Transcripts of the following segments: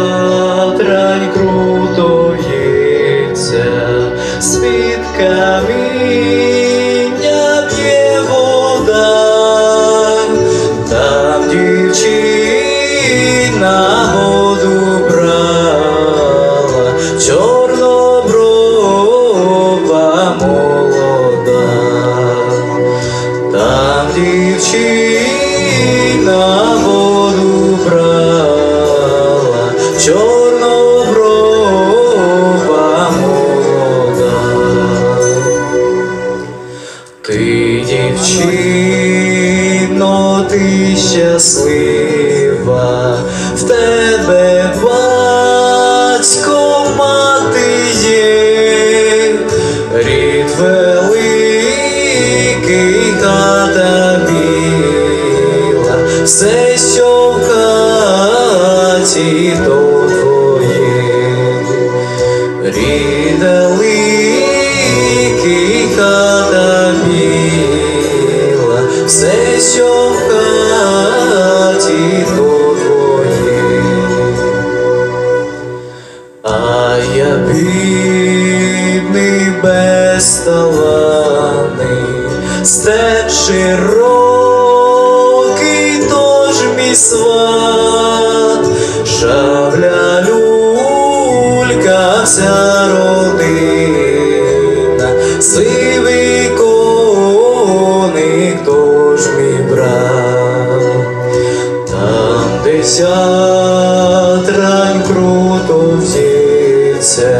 вятрань круто в'ється, з-під каміння п'є вода, там дівчина воду брала, чорноброва молода. Там дівчина Ти, дівчино, ти щаслива, в тебе батько мати є, рід великий хата біла, все, що в хаті, то твоє. Рід все, що в хаті, то твоє. А я бідний безталанний, степ широкий, тож мій сват, шавля люлька вся родина, вятром круту птица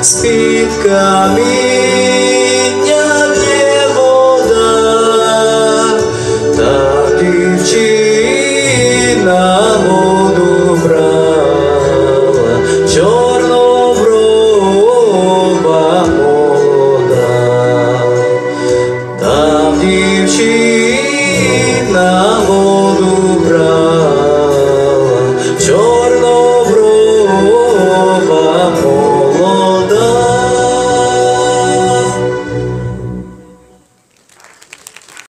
спит камень а не вода, так. Дівчина воду брала, чорноброва молода, там дівчина воду